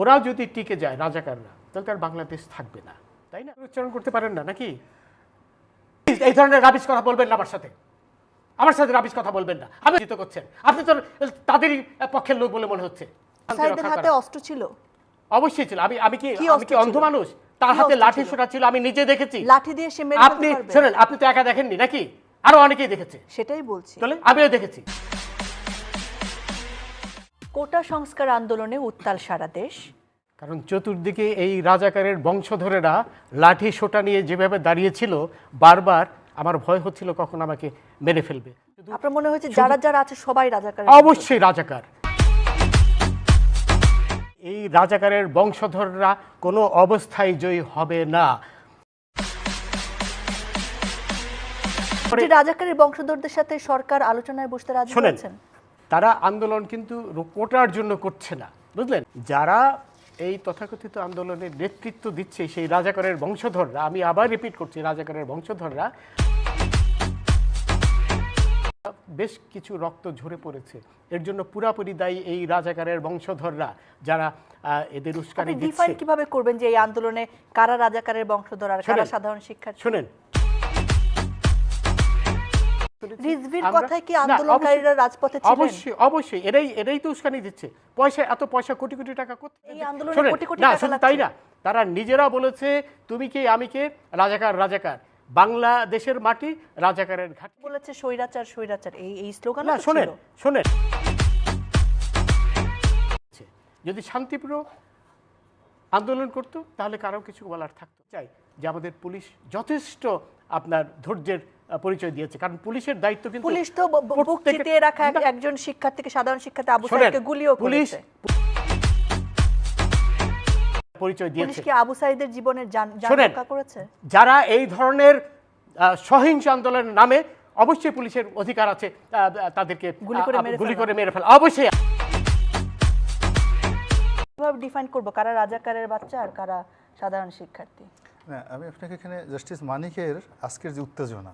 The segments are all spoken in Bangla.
ওরা যদি টিকে যায় রাজাকাররা তাহলে তার বাংলাদেশ থাকবে না তাই না? উচ্চারণ করতে পারেন না নাকি? এই ধরনের রাবিশ কথা বলবেন না আমার সাথে। আমার সাথে রাবিশ কথা বলবেন না। আমি জিত করছেন। আপনি তো তাদেরই পক্ষের লোক বলে মনে হচ্ছে। হাতে অস্ত্র ছিল। অবশ্যই ছিল। আমি আমি কি আমি কি অন্ধ মানুষ? তার হাতে লাঠি? ছোটা ছিল আমি নিজে দেখেছি। লাঠি দিয়ে সে মেরে আপনি শোনেন আপনি তো একা দেখেননি নাকি? আরও অনেকেই দেখেছে। সেটাই বলছি। আমিও দেখেছি। কোটা সংস্কার আন্দোলনে উত্তাল সারা দেশ। কারণ চতুর্দিকে এই রাজাকারের বংশধরেরা লাঠি সোটা নিয়ে যেভাবে দাঁড়িয়েছিল বারবার আমার ভয় হচ্ছিল কখন আমাকে মেরে ফেলবে। আপনার মনে হয়েছে যারা যারা আছে সবাই রাজাকার? অবশ্যই রাজাকার। এই রাজাকারের বংশধররা কোনো অবস্থায় জয়ী হবে না। রাজাকারের বংশধরদের সাথে সরকার আলোচনায় বসতে রাজি হয়েছেন? তারা আন্দোলন কিন্তু কোটার জন্য করছে না বুঝলেন? যারা এই তথাকথিত আন্দোলনের নেতৃত্ব দিচ্ছে সেই রাজাকারের বংশধররা আমি আবার রিপিট করছি রাজাকারের বংশধররা বেশ কিছু রক্ত ঝরে পড়েছে। এর জন্য পুরাপুরি দায়ী এই রাজাকারের বংশধররা যারা আহ, এদের উস্কানি দিচ্ছে। কীভাবে করবেন যে এই আন্দোলনে কারা রাজাকারের বংশধর আর কারা সাধারণ শিক্ষার্থী? শোনেন রিজভির কথায় কি আন্দোলনকারীরা অবশ্যই- রাজপথে ছিলেন? অবশ্যই অবশ্যই। এরাই এরাই তো উস্কানি দিচ্ছে। পয়সা এত পয়সা কোটি কোটি টাকা কোথায় এই আন্দোলনে কোটি কোটি টাকা তাই না তারা নিজেরা বলেছে তুমি কে আমি কে? রাজাকার রাজাকার। বাংলাদেশের মাটি রাজাকারের ঘাট। বলেছে স্বৈরাচার স্বৈরাচার। এই এই স্লোগান না শোনেন শোনেন। যদি শান্তিপ্রিয় আন্দোলন করতো তাহলে কারও কিছু বলার থাকতো। চাই যে আমাদের পুলিশ যথেষ্ট আপনার ধৈর্যের পরিচয় দিয়েছে। কারণ পুলিশের দায়িত্ব কিন্তু পুলিশ তো বুক চিতিয়ে রাখা একজন শিক্ষার্থীকে সাধারণ শিক্ষার্থী আবু সাইদকে গুলিও পুলিশ করেছে। পরিচয় পুলিশ কি আবু সাইদের জীবনের জান রক্ষা করেছে? যারা এই ধরনের সহিংস আন্দোলনের নামে অবশ্যই পুলিশের অধিকার আছে তাদেরকে গুলি করে মেরে গুলি করে মেরে ফেলা অবশ্যই কীভাবে ডিফাইন করব? কারা রাজাকারের বাচ্চা আর কারা সাধারণ শিক্ষার্থী? না আমি আপনাকে এখানে জাস্টিস মানিকের আজকের যে উত্তেজনা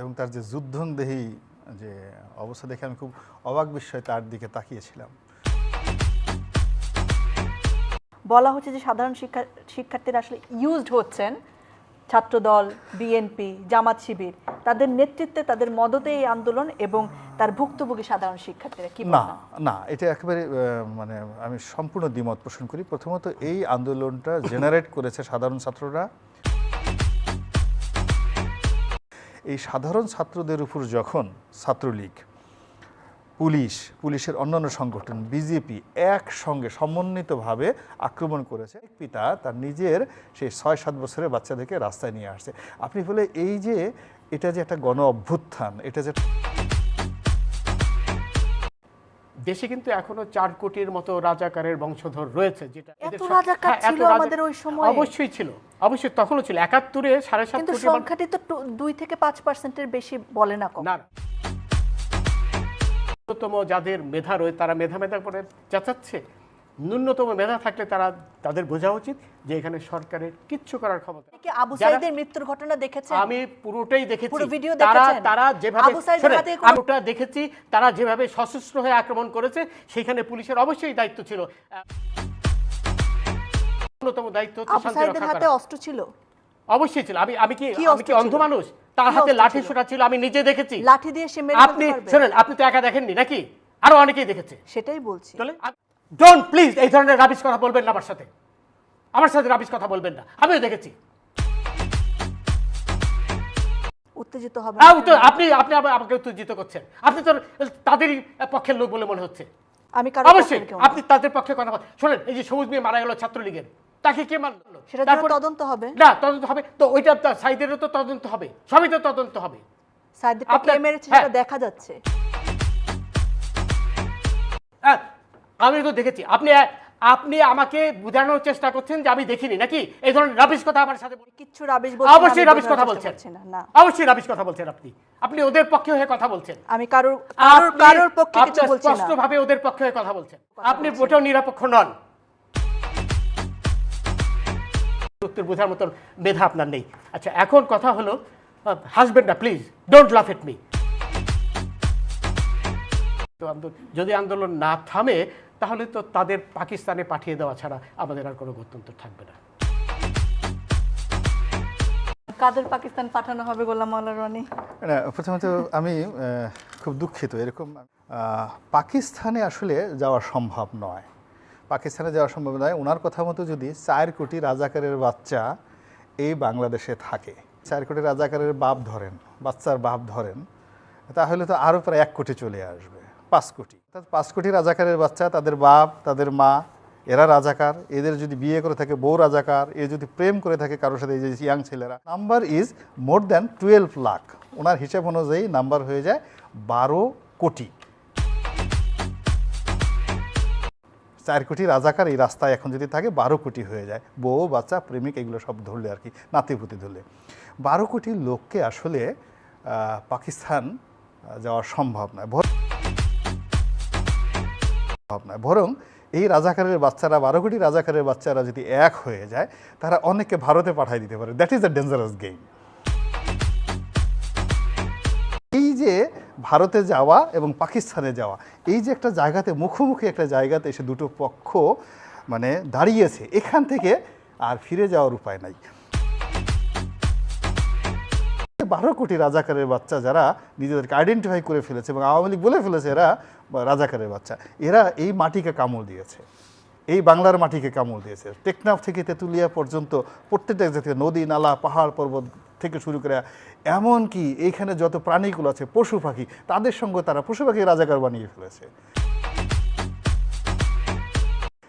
এবং তার যে যুদ্ধংদেহী যে অবস্থা দেখে আমি খুব অবাক বিস্ময় তার দিকে তাকিয়েছিলাম। বলা হচ্ছে যে সাধারণ শিক্ষা শিক্ষার্থীরা আসলে ইউজড হচ্ছেন। ছাত্রদল বিএনপি জামাত শিবির তাদের নেতৃত্বে তাদের মদতে এই আন্দোলন এবং তার ভুক্তভোগী সাধারণ শিক্ষার্থীরা কি না না এটা একেবারে মানে আমি সম্পূর্ণ দ্বিমত পোষণ করি। প্রথমত এই আন্দোলনটা জেনারেট করেছে সাধারণ ছাত্ররা। এই সাধারণ ছাত্রদের উপর যখন ছাত্রলীগ, পুলিশ, পুলিশের অন্যান্য সংগঠন, বিজেপি একসঙ্গে সমন্বিতভাবে আক্রমণ করেছে, এক পিতা তার নিজের সেই ছয় সাত বছরের বাচ্চাদেরকে রাস্তায় নিয়ে আসছে। আপনি বলে এই যে এটা যে একটা গণ অভ্যুত্থান এটা যে দেশে কিন্তু এখনও চার কোটির মতো রাজাকারের বংশধর রয়েছে যেটা হ্যাঁ, এত ছিল আমাদের ওই সময়ে? অবশ্যই ছিল অবশ্যই তখনও ছিল একাত্তরে সাড়ে সাত কোটি সংখ্যাটি তো দুই থেকে পাঁচ পার্সেন্টের বেশি বলে না না না। যাদের মেধা রয়েছে তারা মেধা মেধা করে চেঁচাচ্ছে ন্যূনতম মেধা থাকলে তারা তাদের বোঝা উচিত যে এখানে সরকারের কিচ্ছু করার ক্ষমতা আবু সাইদের মৃত্যুর ঘটনা দেখেছেন। আমি পুরোটাই দেখেছি। পুরো ভিডিও তারা তারা যেভাবে আমি ওটা দেখেছি তারা যেভাবে সশস্ত্র হয়ে আক্রমণ করেছে সেখানে পুলিশের অবশ্যই দায়িত্ব ছিল। অন্যতম দায়িত্ব আবু সাইদের হাতে অস্ত্র ছিল? অবশ্যই ছিল। আমি আমি কি আমি কি অন্ধ মানুষ? তার হাতে লাঠি? ছোটা ছিল আমি নিজে দেখেছি। লাঠি দিয়ে সে মেরে আপনি শোনেন আপনি তো একা দেখেননি নাকি? আরও অনেকেই দেখেছে। সেটাই বলছি। ডোন্ট প্লিজ এই ধরনের রাবিশ কথা বলবেন না আমার সাথে। আমার সাথে রাবিশ কথা বলবেন না। আমিও দেখেছি। উত্তেজিত হবে হ্যাঁ, না। উত্তর- আপনি আপনি আমাকে উত্তেজিত করছেন। আপনি তো তাদেরই পক্ষের লোক বলে মনে হচ্ছে। আমি অবশ্যই। আপনি তাদের পক্ষে কথা বল শোনেন এই যে সবুজ মেয়ে মারা গেল ছাত্রলীগের তাকে কে জন্য তারপর- তদন্ত হবে। না তদন্ত হবে। তো ওইটা সাইদেরও তো তদন্ত হবে। সবই তো তদন্ত হবে। সাইদকে কে মেরেছে হ্যাঁ। সেটা দেখা যাচ্ছে। আমি তো দেখেছি। আপনি আপনি আমাকে বোঝানোর চেষ্টা করছেন যে আমি দেখিনি নাকি? এই ধরনের রাবিশ কথা আমার সাথে কিচ্ছু রাবিশ অবশ্যই রাবিশ কথা বলছেন। না অবশ্যই রাবিশ কথা বলছেন আপনি। আপনি ওদের পক্ষে হয়ে কথা বলছেন। আমি কারোর কারোর কারোর পক্ষে কিছু বলছি না। স্পষ্টভাবে ওদের পক্ষে হয়ে কথা বলছেন। আপনি মোটেও নিরপেক্ষ নন। উত্তর বোঝার মতন মেধা আপনার নেই। আচ্ছা এখন কথা হলো হাজবেন্ড না প্লিজ ডোন্ট লাফ এট মি যদি আন্দোলন না থামে তাহলে তো তাদের পাকিস্তানে পাঠিয়ে দেওয়া ছাড়া আমাদের আর কোনো গত্যন্তর থাকবে না। কাদের পাকিস্তান পাঠানো হবে গোলাম মাওলা রনি? না প্রথমত আমি খুব দুঃখিত। এরকম পাকিস্তানে আসলে যাওয়া সম্ভব নয়। পাকিস্তানে যাওয়া সম্ভব নয়। ওনার কথা মতো যদি চার কোটি রাজাকারের বাচ্চা এই বাংলাদেশে থাকে চার কোটি রাজাকারের বাপ ধরেন বাচ্চার বাপ ধরেন তাহলে তো আরও প্রায় এক কোটি চলে আসবে পাঁচ কোটি। অর্থাৎ পাঁচ কোটি রাজাকারের বাচ্চা, তাদের বাপ, তাদের মা, এরা রাজাকার। এদের যদি বিয়ে করে থাকে, বউ রাজাকার। এ যদি প্রেম করে থাকে কারোর সাথে, এই যে ইয়াং ছেলেরা। Number is more than twelve lakh ওনার হিসাব অনুযায়ী নাম্বার হয়ে যায় বারো কোটি। চার কোটি রাজাকার এই রাস্তায় এখন যদি থাকে, বারো কোটি হয়ে যায়। বউ, বাচ্চা, প্রেমিক, এগুলো সব ধরলে আর কি, নাতিপুতি ধরলে। বারো কোটি লোককে আসলে পাকিস্তান যাওয়া সম্ভব নয়। সম্ভব নয়। বরং এই রাজাকারের বাচ্চারা, বারো কোটি রাজাকারের বাচ্চারা যদি এক হয়ে যায়, তারা অনেককে ভারতে পাঠিয়ে দিতে পারে। That is the dangerous game এই যে ভারতে যাওয়া এবং পাকিস্তানে যাওয়া, এই যে একটা জায়গাতে, মুখোমুখি একটা জায়গাতে এসে দুটো পক্ষ মানে দাঁড়িয়েছে, এখান থেকে আর ফিরে যাওয়ার উপায় নাই। বারো কোটি রাজাকারের বাচ্চা যারা নিজেদেরকে আইডেন্টিফাই করে ফেলেছে এবং আওয়ামী লীগ বলে ফেলেছে এরা রাজাকারের বাচ্চা। এরা এই মাটিকে কামড় দিয়েছে। এই বাংলার মাটিকে কামড় দিয়েছে। টেকনাফ থেকে তেঁতুলিয়া পর্যন্ত প্রত্যেকটা জাতীয় নদী, নালা, পাহাড় পর্বত থেকে শুরু করে এমনকি এইখানে যত প্রাণীগুলো আছে, পশু পাখি, তাদের সঙ্গে তারা পশু পাখি রাজাকার বানিয়ে ফেলেছে।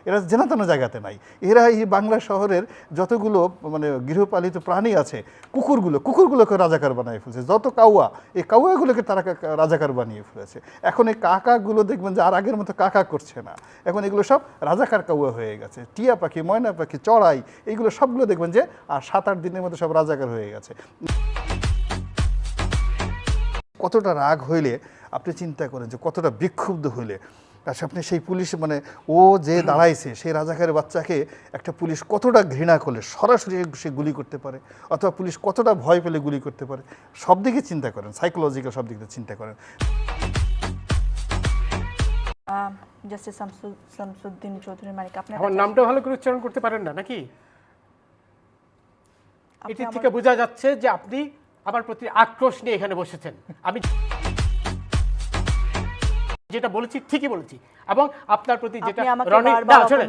এরা জেনাতেন জায়গাতে নাই। এরা এই বাংলা শহরের যতগুলো মানে গৃহপালিত প্রাণী আছে, কুকুরগুলো, কুকুরগুলোকে রাজাকার বানিয়ে ফেলেছে। যত কাউয়া, এই কাউয়াগুলোকে তারা রাজাকার বানিয়ে ফেলেছে। এখন এই কাকাগুলো দেখবেন যে আর আগের মতো কাকা করছে না। এখন এগুলো সব রাজাকার কাউয়া হয়ে গেছে। টিয়া পাখি, ময়না পাখি, চড়াই এইগুলো সবগুলো দেখবেন যে আর সাত আট দিনের মধ্যে সব রাজাকার হয়ে গেছে। কতটা রাগ হইলে আপনি চিন্তা করেন যে কতটা বিক্ষুব্ধ হইলে আচ্ছা আপনি সেই পুলিশ মানে ও যে দাঁড়াইছে সেই রাজাকারের বাচ্চাকে একটা পুলিশ কতটা ঘৃণা করলে সরাসরি সে গুলি করতে পারে অথবা পুলিশ কতটা ভয় পেলে গুলি করতে পারে সব দিকে চিন্তা করেন সাইকোলজিক্যাল সব দিকে চিন্তা করেন। জাস্টিস শামসুদ্দিন চৌধুরী মানিক আপনার আমার নামটা ভালো করে উচ্চারণ করতে পারেন না নাকি? আপনি এটি থেকে বোঝা যাচ্ছে যে আপনি আমার প্রতি আক্রোশ নিয়ে এখানে বসেছেন। আমি যেটা বলেছি ঠিকই বলেছি। এবং আপনার প্রতি যেটা আপনি আমাকে অপমান করেছেন।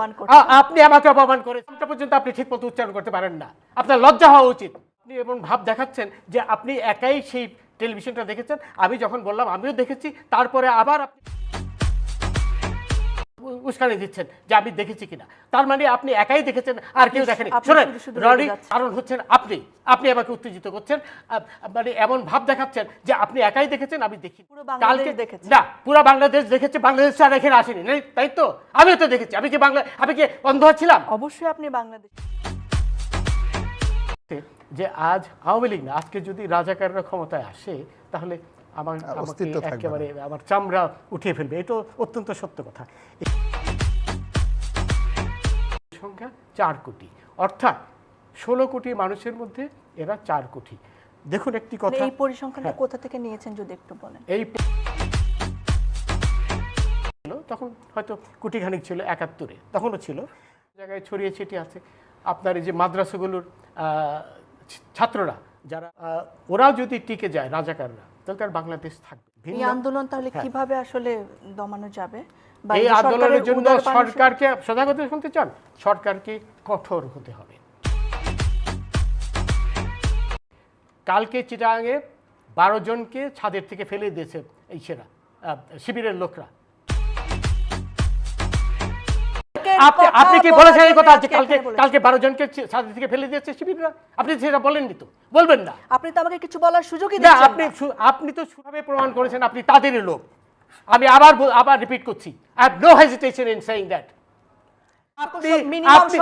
আপনি আমাকে অপমান করে নামটা পর্যন্ত আপনি ঠিক মতো উচ্চারণ করতে পারেন না। আপনার লজ্জা হওয়া উচিত। আপনি এমন ভাব দেখাচ্ছেন যে আপনি একাই সেই টেলিভিশনটা দেখেছেন। আমি যখন বললাম আমিও দেখেছি। তারপরে আবার আপনি উস্কানি দিচ্ছেন যে আমি দেখেছি কিনা। তার মানে আপনি একাই দেখেছেন আর কেউ দেখেনি। শোনেন রনি কারণ হচ্ছেন আপনি। আপনি আমাকে উত্তেজিত করছেন মানে এমন ভাব দেখাচ্ছেন যে আপনি একাই দেখেছেন আমি দেখি। বাংলাদেশ দেখেছে। না পুরো বাংলাদেশ দেখেছে বাংলাদেশ আর এখানে আসেনি। নাই? তাই তো? আমিও তো দেখেছি। আমি কি বাংলা আমি কি অন্ধ ছিলাম? অবশ্যই আপনি বাংলাদেশ যে আজ আওয়ামী লীগ না আজকে যদি রাজাকাররা ক্ষমতায় আসে তাহলে আমার অস্তিত্ব। একেবারে আমার চামড়া উঠিয়ে ফেলবে। এটা অত্যন্ত সত্য কথা। এই সংখ্যা চার কোটি। অর্থাৎ ষোলো কোটি মানুষের মধ্যে এরা চার কোটি। দেখুন একটি কথা। এই পরিসংখ্যানটা হ্যাঁ। কোথা থেকে নিয়েছেন যদি একটু বলেন? এই তখন হয়তো কুটিখানিক ছিল একাত্তরে। তখনও ছিল। জায়গায় ছড়িয়ে ছিটিয়ে আছে। আপনার এই যে মাদ্রাসাগুলোর আহ, ছাত্ররা যারা আহ, ওরাও যদি টিকে যায় রাজাকাররা তাহলে তার বাংলাদেশ থাকবে। এই আন্দোলন তাহলে হ্যাঁ। কীভাবে আসলে দমানো যাবে? এই আন্দোলনের জন্য সরকারকে সজাগতা শুনতে চান? সরকারকে কঠোর হতে হবে। কালকে চিটাঙে বারো জনকে ছাদের থেকে ফেলে দিয়েছে এই সেরা শিবিরের লোকরা। আপনি আপনি কি বলেছেন এই কথা? যে কালকে কালকে বারো জনকে ছি- ছাদের থেকে ফেলে দিয়েছে শিবিররা। আপনি সেটা বলেননি তো। বলবেন না। আপনি তো আমাকে কিছু বলার সুযোগই দিচ্ছেন না। সু- আপনি তো সুভাবে প্রমাণ করেছেন আপনি তাদেরই লোক। আমি আবার আবার রিপিট করছি। I have no hesitation in saying that আপনি আপনি-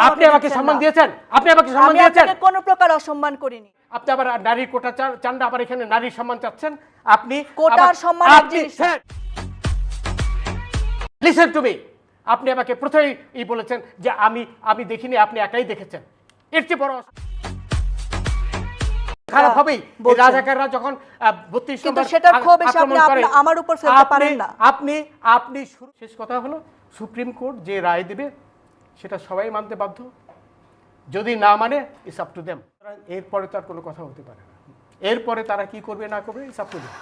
আপনি আমাকে সম্মান দিয়েছেন? আপনি আমাকে সম্মান দিয়েছেন? কোনো প্রকার অসম্মান করিনি। আপনি আবার নারীর কোটা চান- আবার এখানে নারীর সম্মান চাচ্ছেন? আপনি কোটার সম্মান আপনি লিসেন টু মি আপনি আমাকে প্রথমেই ই বলেছেন যে আমি আমি দেখিনি আপনি একাই দেখেছেন। এর চেয়ে বড় খারাপ হবেই। রাজাকাররা যখন বত্রিশ সেটার ক্ষোভ আপনি আমার উপর ফেলতে পারেন না। আপনি শেষ কথা হলো সুপ্রিম কোর্ট যে রায় দেবে সেটা সবাই মানতে বাধ্য। যদি না মানে ইস আপ টু দেম এরপরে তো আর কোনো কথা হতে পারে না। এরপরে তারা কি করবে না করবে ইস আপ টু দেম